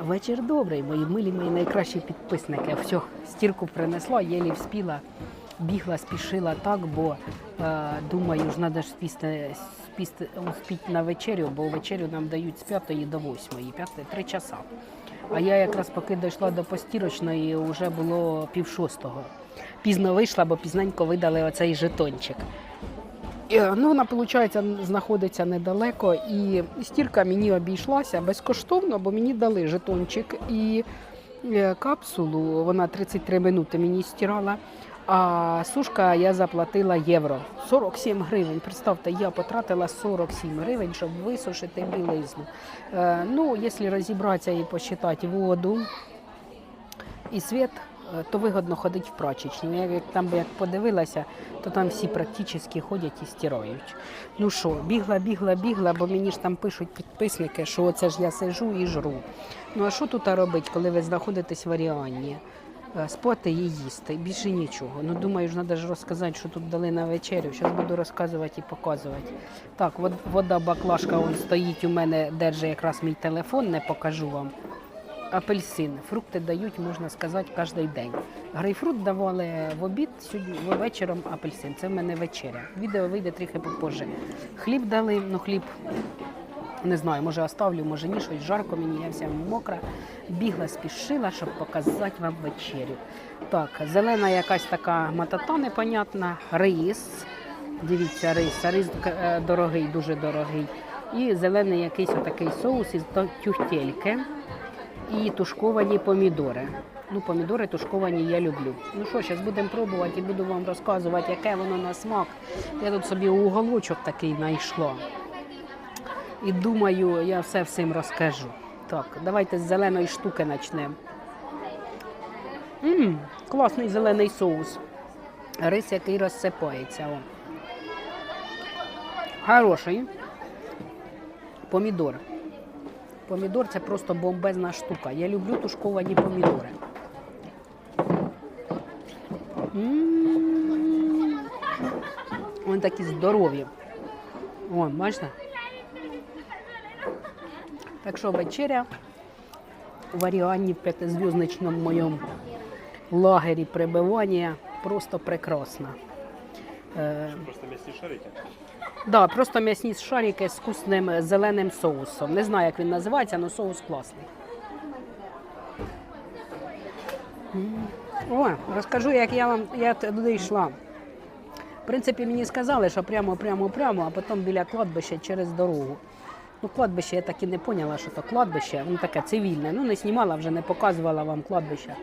Вечір добрий, мої милі, мої найкращі підписники. Все, стірку принесла, єлі вспіла, бігла, спішила так, бо е, думаю, ж треба ж спісти, спісти, успіти на вечерю, бо вечерю нам дають з 5 до 8, 5, 3 часа. А я якраз поки дійшла до постірочної, вже було пів шостого. Пізно вийшла, бо пізненько видали оцей жетончик. Е, Ну, вона, виходить, знаходиться недалеко, і стірка мені обійшлася безкоштовно, бо мені дали жетончик і е, капсулу. Вона 33 минути мені стирала. А сушка я заплатила євро 47 гривень. Представте, я потратила 47 гривень, щоб висушити білизну. Е, ну, якщо розібратися і посчитати воду і світ, то вигодно ходити в прачечню. Я як там би як подивилася, то там всі практично ходять і стирають. Ну що, бігла, бігла, бігла, бо мені ж там пишуть підписники, що оце ж я сижу і жру. Ну а що тут робити, коли ви знаходитесь в Аріані? Е, Спати і їсти, більше нічого. Ну думаю, ж треба ж розказати, що тут дали на вечерю. Зараз буду розказувати і показувати. Так, вода баклажка он стоїть у мене, держить якраз мій телефон, не покажу вам. Апельсин. Фрукти дають, можна сказати, кожен день. Грейпфрут давали в обід, сьогодні вечором апельсин. Це в мене вечеря. Відео вийде трохи попозже. Хліб дали, ну хліб не знаю, може оставлю, може ні, щось жарко мені, я вся мокра. Бігла, спішила, щоб показати вам вечерю. Так, зелена якась така матата непонятна, рис. Dивіться, рис. Рис е, дорогий, дуже дорогий. І зелений якийсь отакий соус із тюхтельки і тушковані помідори. Ну, помідори тушковані я люблю. Ну що, зараз будемо пробувати і буду вам розказувати, яке воно на смак. Я тут собі уголочок такий знайшла. І думаю, я все всім розкажу. Так, давайте з зеленої штуки почнемо. Мм, класний зелений соус. Рис, який розсипається. О. Хороший. Помідор. Помідор це просто бомбезна штука. Я люблю тушковані помідори. М. Вони такі здорові. О, бачите? Так що вечеря в Аріані в п'ятизв'язничному моєму лагері пребування просто прекрасна. Е, Просто м'ясні шарики. Да, просто м'ясні шарики з вкусним зеленим соусом. Не знаю, як він називається, але соус класний. О, розкажу, як я вам я туди йшла. В принципі, мені сказали, що прямо, прямо, прямо, а потім біля кладбища через дорогу. Ну, кладбище я так і не поняла, що то кладбище, воно таке цивільне. Ну, не знімала вже, не показувала вам кладбище.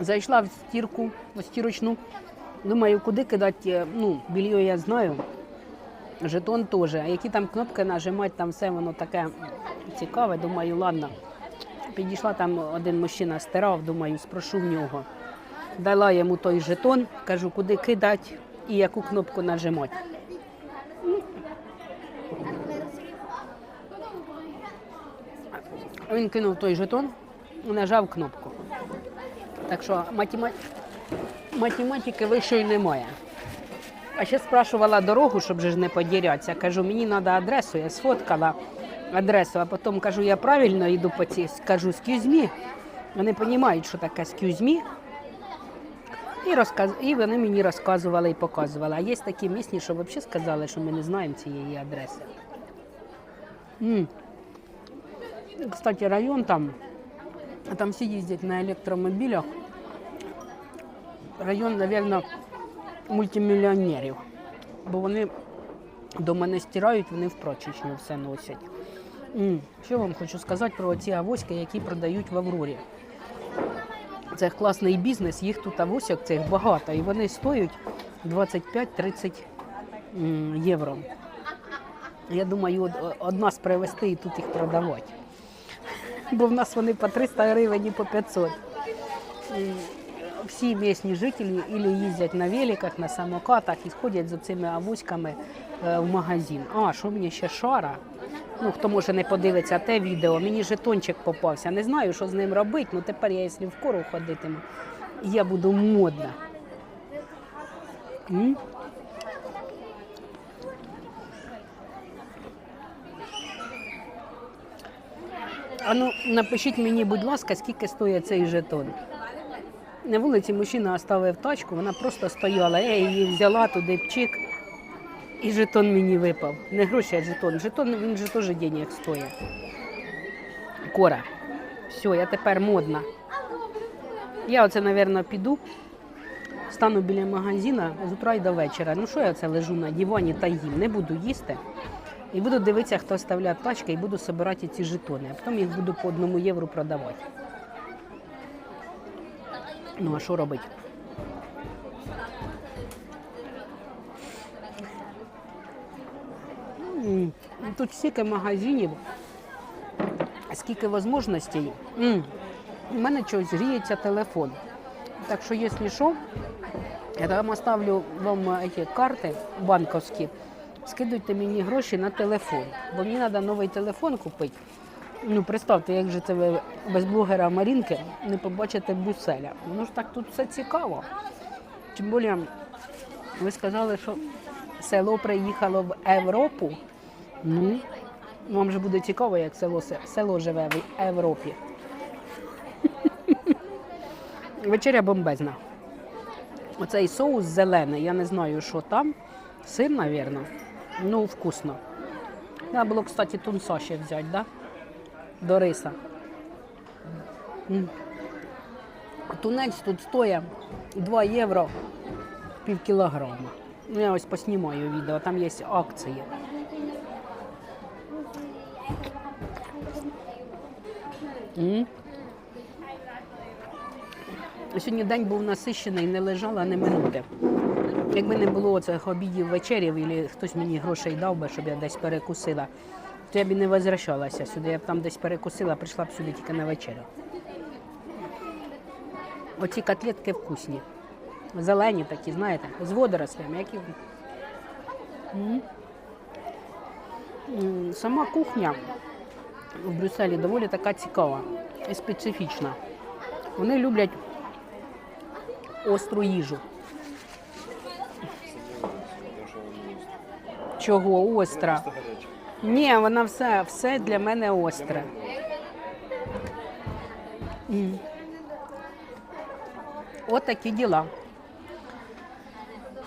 Зайшла в стірку, в стірочну. Думаю, куди кидати, е, ну, більйо я знаю, жетон теж. А які там кнопки нажимати, там все воно таке цікаве. Думаю, ладно. Підійшла там один мужчина стирав, думаю, спрошу в нього. Дала йому той жетон, кажу, куди кидати і яку кнопку нажимати. Він кинув той жетон і нажав кнопку. Так що матема- математики вищої немає. А ще спрашувала дорогу, щоб ж не подірятися. Кажу, мені треба адресу, я сфоткала адресу, а потім кажу, я правильно йду по цій, кажу, me. Вони розуміють, що таке me. І, розказ... і вони мені розказували і показували. А є такі місні, що взагалі сказали, що ми не знаємо цієї адреси. м Кстати, район там, а там всі їздять на електромобілях. Район, мабуть, мультимільйонерів. Бо вони дома не стирають, вони в прачечню все носять. Що вам хочу сказати про ці авоськи, які продають в Аврорі. Це класний бізнес, їх тут авосьок цих багато, і вони стоять 25-30 євро. Я думаю, одна з привезти і тут їх продавати. Бо в нас вони по 300 гривень і по 500. І всі місні жителі ілі їздять на великах, на самокатах і ходять за цими авоськами е, в магазин. А, що мені ще шара? Ну, хто може не подивиться те відео, мені жетончик попався. Не знаю, що з ним робити, ну тепер я, якщо в кору ходитиму, я буду модна. М? А ну, напишіть мені, будь ласка, скільки стоїть цей жетон. На вулиці мужчина оставив тачку, вона просто стояла. Я її взяла туди пчик, і жетон мені випав. Не гроші, а жетон. Жетон він же теж денег стоїть. Кора. Все, я тепер модна. Я оце, мабуть, піду, стану біля магазина з утра і до вечора. Ну що я це лежу на дивані та їм? Не буду їсти. І буду дивитися, хто оставляє тачки, і буду збирати ці жетони. А потім їх буду по одному євро продавати. Ну, а що робити? Тут стільки магазинів, скільки можливостей. У мене чогось гріється телефон. Так що, якщо що, я там оставлю вам е, ці карти банковські. Скидуйте мені гроші на телефон, бо мені треба новий телефон купити. Ну, представте, як же це ви без блогера Марінки не побачите Буселя. Ну ж так тут все цікаво. Тим більше, ви сказали, що село приїхало в Європу. Ну, вам же буде цікаво, як село, село живе в Європі. Вечеря бомбезна. Оцей соус зелений, я не знаю, що там. Сир, мабуть. Ну, вкусно. Треба було, кстати, тунца ще взяти, да? До риса. Тунець тут стоїть 2 євро пів кілограма. Ну, я ось поснімаю відео, там є акції. М. Сьогодні день був насищений, не лежала ні минути. Якби не було цих обідів вечерів, і хтось мені грошей дав би, щоб я десь перекусила, то я б не возвращалася сюди. Я б там десь перекусила, прийшла б сюди тільки на вечерю. Оці котлетки вкусні. Зелені такі, знаєте, з водорослями, які. Сама кухня в Брюсселі доволі така цікава і специфічна. Вони люблять остру їжу. Чого остра? Ні, вона все, все для мене остре. М. От такі діла.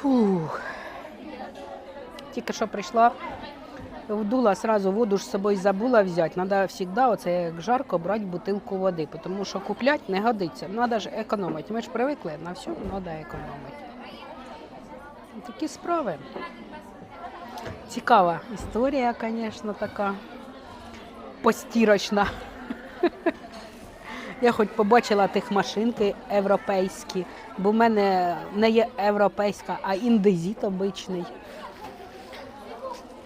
Фух. Тільки що прийшла, вдула сразу воду ж з собою забула взяти. Треба завжди, оце як жарко, брати бутилку води, тому що купляти не годиться. Треба ж економити. Ми ж привикли, на все треба економити. Такі справи. Цікава історія, звісно, така постірочна. Я хоч побачила тих машинки європейські, бо в мене не є європейська, а індезіт обичний.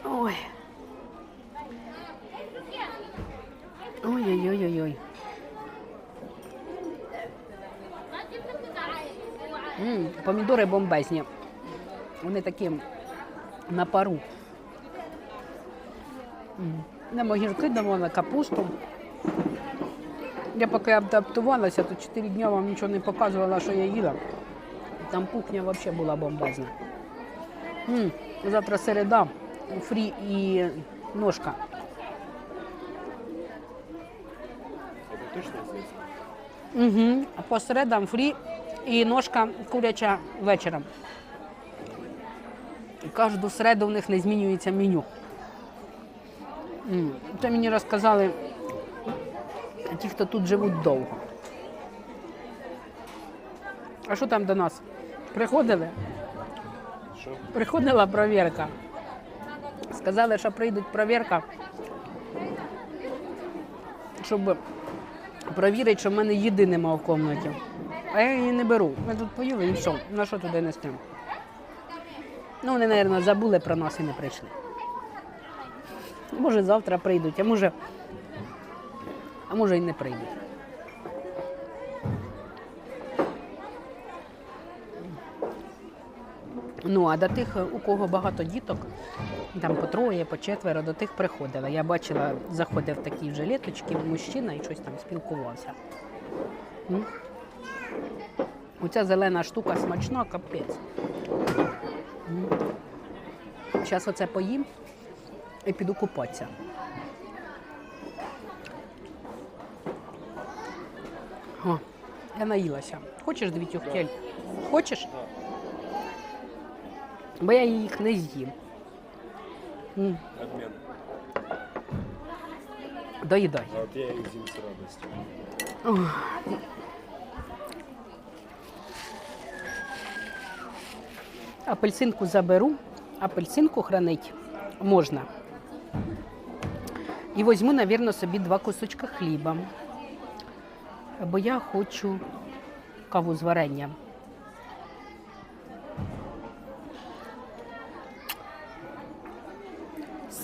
Ой. Ой-ой-ой-ой. М, Помідори бомбезні. Вони такі на пару. М, Немо гірки дамо на капусту. Я поки адаптувалася, то 4 дні вам нічого не показувала, що я їла. Там кухня взагалі була бомбезна. М, Завтра середа, фрі і ножка. Это точно? Угу. По середам фрі і ножка куряча вечором. І Кожну середу в них не змінюється меню. Це мені розказали ті, хто тут живуть довго. А що там до нас? Приходили? Что? Приходила провірка. Сказали, що прийдуть провірка, щоб провірити, що в мене їди нема в кімнаті. А я її не беру. Ми тут поїли і все. На що туди нести? Ну, вони, мабуть, забули про нас і не прийшли. Може, завтра прийдуть, а може, а може і не прийдуть. Ну, а до тих, у кого багато діток, там по троє, по четверо, до тих приходила. Я бачила, заходив такий вже літочки, мужчина і щось там спілкувався. М? Оця зелена штука смачна, капець. Зараз оце поїм і піду купатися. О, я наїлася. Хочеш дві тюхтель? Хочеш? Бо я їх не з'їм. М, Обмен. Доїдай. А вот я их зим с радостью. Апельсинку заберу, апельсинку хранить можна. І візьму, мабуть, собі два кусочка хліба. Бо я хочу каву з варенням.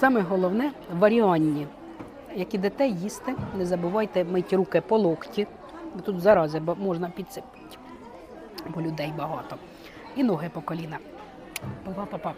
Саме головне варіанні. Як ідете їсти, не забувайте мити руки по локті, бо тут зарази можна підсипати, бо людей багато. І ноги по коліна. Па-па-па.